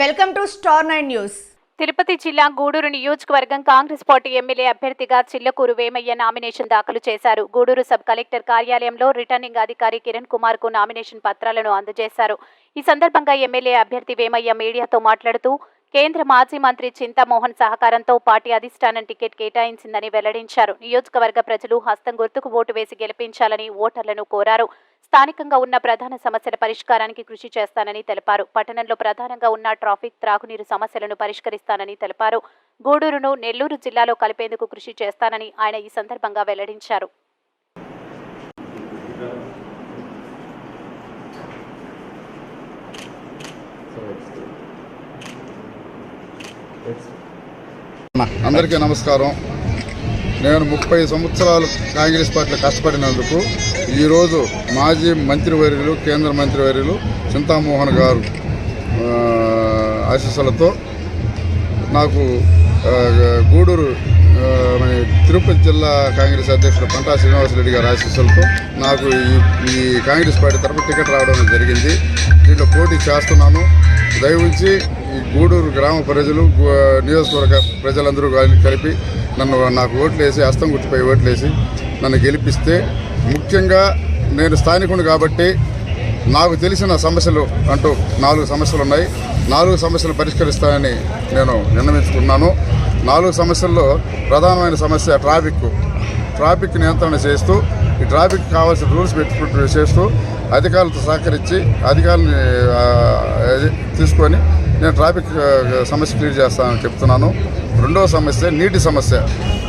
Welcome to star nine news. Tirupati జిల్లా గూడూరు నియోజకవర్గం Congress party MLA అభ్యర్థిగా చిల్లకూరు వేమయ్య నామినేషన్ దాఖలు చేశారు. గూడూరు సబ్ కలెక్టర్ కార్యాలయంలో రిటర్నింగ్ అధికారి కిరణ్ కుమార్కు నామినేషన్ పత్రాలను అందజేశారు. ఈ సందర్భంగా ఎమ్మెల్యే అభ్యర్థి వేమయ్య మీడియాతో మాట్లాడుతూ కేంద్ర మాజీ మంత్రి చింతామోహన్ సహకారంతో పార్టీ అధిష్టానం టికెట్ కేటాయించిందని వెల్లడించారు. నియోజకవర్గ ప్రజలు హస్తం గుర్తుకు ఓటు వేసి గెలిపించాలని ఓటర్లను కోరారు. స్థానికంగా ఉన్న ప్రధాన సమస్యల పరిష్కారానికి కృషి చేస్తానని తెలిపారు. పట్టణంలో ప్రధానంగా ఉన్న ట్రాఫిక్ త్రాగునీరు సమస్యలను పరిష్కరిస్తానని తెలిపారు. గూడూరును నెల్లూరు జిల్లాలో కలిపేందుకు కృషి చేస్తానని ఆయన ఈ సందర్భంగా వెల్లడించారు. అందరికీ నమస్కారం. నేను ముప్పై సంవత్సరాలు కాంగ్రెస్ పార్టీలో కష్టపడినందుకు ఈరోజు మాజీ మంత్రివర్యులు కేంద్ర మంత్రివర్యులు చింతామోహన్ గారు ఆశీస్సులతో నాకు గూడూరు తిరుపతి జిల్లా కాంగ్రెస్ అధ్యక్షుడు పంటా శ్రీనివాసరెడ్డి గారి ఆశీస్సులతో నాకు ఈ ఈ కాంగ్రెస్ పార్టీ తరఫున టికెట్ రావడం జరిగింది. దీంట్లో పోటీ చేస్తున్నాను. దయవుంచి ఈ గూడూరు గ్రామ ప్రజలు నియోజకవర్గ ప్రజలందరూ కలిపి నన్ను నాకు ఓట్లు వేసి హస్తం గుర్తుపై ఓట్లు వేసి నన్ను గెలిపిస్తే ముఖ్యంగా నేను స్థానికుడు కాబట్టి నాకు తెలిసిన సమస్యలు అంటూ నాలుగు సమస్యలు ఉన్నాయి. నాలుగు సమస్యలు పరిష్కరిస్తానని నేను నిర్ణయించుకున్నాను. నాలుగు సమస్యల్లో ప్రధానమైన సమస్య ట్రాఫిక్. ట్రాఫిక్ నియంత్రణ చేస్తూ ఈ ట్రాఫిక్ కావాల్సిన రూల్స్ పెట్టుకుంటూ చేస్తూ అధికారులతో సహకరించి అధికారులని తీసుకొని నేను ట్రాఫిక్ సమస్య క్లియర్ చేస్తానని చెప్తున్నాను. రెండవ సమస్య నీటి సమస్య.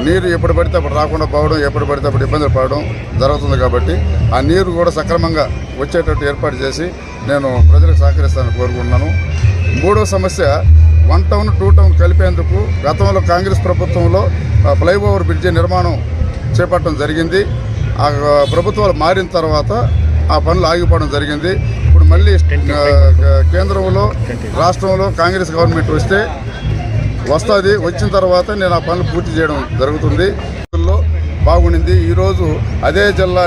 నీరు ఎప్పుడు పడితే అప్పుడు రాకుండా పోవడం ఎప్పుడు పడితే అప్పుడు ఇబ్బందులు పడడం జరుగుతుంది కాబట్టి ఆ నీరు కూడా సక్రమంగా వచ్చేటట్టు ఏర్పాటు చేసి నేను ప్రజలకు సహకరిస్తానని కోరుకుంటున్నాను. మూడవ సమస్య వన్ టౌన్ టూ టౌన్ కలిపేందుకు గతంలో కాంగ్రెస్ ప్రభుత్వంలో ఫ్లైఓవర్ బ్రిడ్జి నిర్మాణం చేపట్టడం జరిగింది. ఆ ప్రభుత్వాలు మారిన తర్వాత ఆ పనులు ఆగిపోవడం జరిగింది. మళ్ళీ కేంద్రంలో రాష్ట్రంలో కాంగ్రెస్ గవర్నమెంట్ వస్తే వస్తుంది. వచ్చిన తర్వాత నేను ఆ పనులు పూర్తి చేయడం జరుగుతుంది. బాగుండింది. ఈరోజు అదే జిల్లా